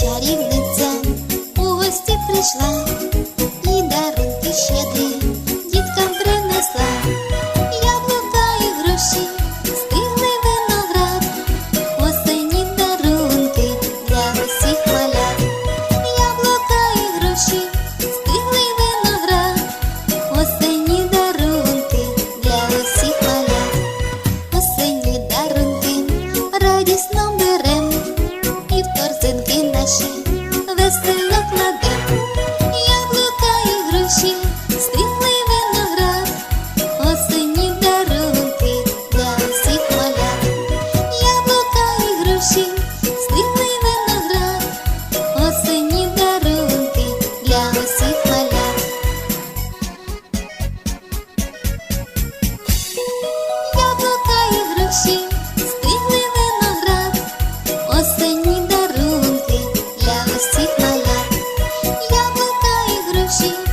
чарівниця. У гості прийшла і дарунки щедрі діткам принесла, яблука і гроші, стигли виноград, осені дарунки для усіх малят, яблука і гроші, стигли виноград, осені дарунки для усіх малят, осені дарунки радісно діти наші, весело кладе, яблука і груші, стріхли виноград, осені дарунки для всіх малят, яблука і груші, стріхли виноград, осені дарунки для усіх малят. Яблука і груші. sí.